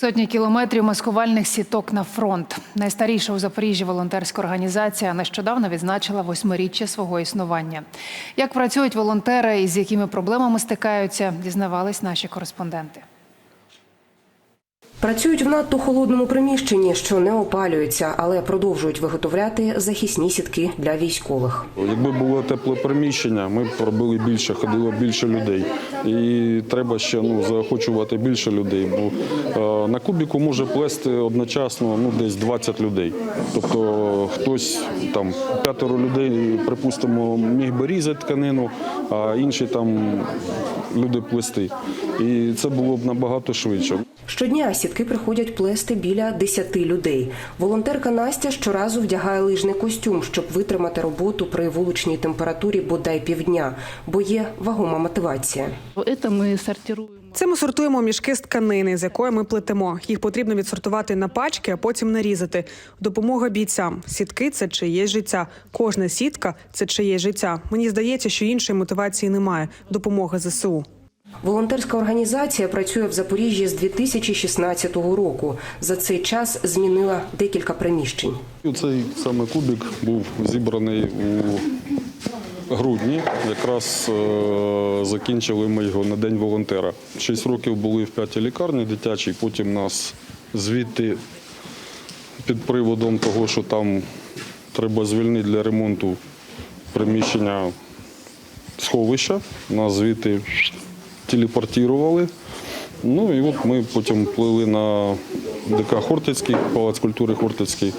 Сотні кілометрів маскувальних сіток на фронт. Найстаріша у Запоріжжі волонтерська організація нещодавно відзначила восьмиріччя свого існування. Як працюють волонтери і з якими проблемами стикаються, дізнавались наші кореспонденти. Працюють в надто холодному приміщенні, що не опалюється, але продовжують виготовляти захисні сітки для військових. Якби було тепле приміщення, ми б робили більше, ходило більше людей. І треба ще ну, заохочувати більше людей. Бо е, на кубіку може плести одночасно ну, десь 20 людей. Тобто хтось там п'ятеро людей, припустимо, міг би різати тканину, а інші там люди плести. І це було б набагато швидше. Щодня сітки приходять плести біля 10 людей. Волонтерка Настя щоразу вдягає лижний костюм, щоб витримати роботу при вуличній температурі бодай півдня, бо є вагома мотивація. Це ми сортуємо мішки з тканини, з якої ми плетемо. Їх потрібно відсортувати на пачки, а потім нарізати. Допомога бійцям. Сітки це чиєсь життя. Кожна сітка це чиєсь життя. Мені здається, що іншої мотивації немає. Допомога ЗСУ. Волонтерська організація працює в Запоріжжі з 2016 року. За цей час змінила декілька приміщень. Цей саме кубик був зібраний у грудні. Якраз е, закінчили ми його на день волонтера. Шість років були в п'ятій лікарні дитячій, потім нас звідти під приводом того, що там треба звільнити для ремонту приміщення сховища, нас звідти телепортували. Ну і от ми потім плили на ДК Хортицький, Палац культури Хортицький,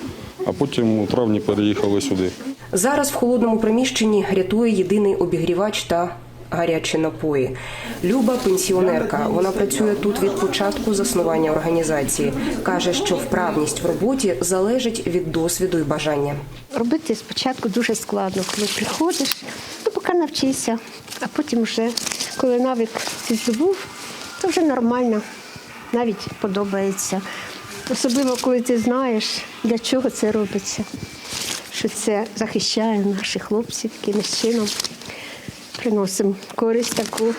а потім у травні переїхали сюди. Зараз в холодному приміщенні рятує єдиний обігрівач та гарячі напої. Люба пенсіонерка. Вона працює тут від початку заснування організації. каже, що вправність в роботі залежить від досвіду і бажання. Робити спочатку дуже складно, коли приходиш, поки навчишся, а потім вже, коли навик здобув, то вже нормально, навіть подобається. Особливо, коли ти знаєш, для чого це робиться, що це захищає наших хлопців, якимось чином приносимо користь таку,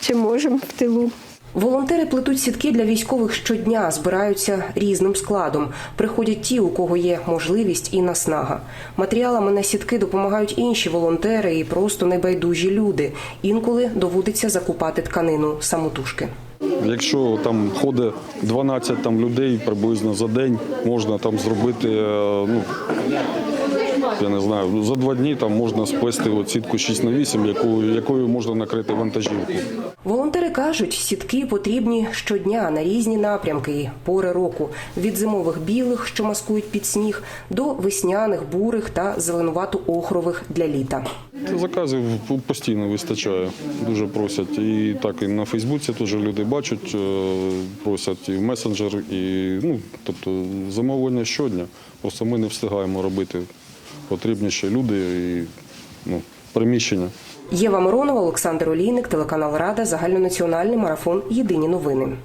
чи можемо в тилу. Волонтери плетуть сітки для військових щодня, збираються різним складом. Приходять ті, у кого є можливість і наснага. Матеріалами на сітки допомагають інші волонтери і просто небайдужі люди. Інколи доводиться закупати тканину самотужки. Якщо там ходить 12 там, людей приблизно за день, можна там зробити, е, ну, я не знаю, за два дні там можна сплести от сітку 6 на 8, якою, якою можна накрити вантажівку. Волонтери кажуть, сітки потрібні щодня на різні напрямки пори року від зимових білих, що маскують під сніг, до весняних бурих та зеленувато-охрових для літа. Заказів постійно вистачає, дуже просять. І так і на Фейсбуці теж люди бачать, е, просять і в месенджер, і ну, тобто замовлення щодня. Просто ми не встигаємо робити. Потрібні ще люди і ну, приміщення. Єва Миронова, Олександр Олійник, телеканал Рада, загальнонаціональний марафон Єдині новини.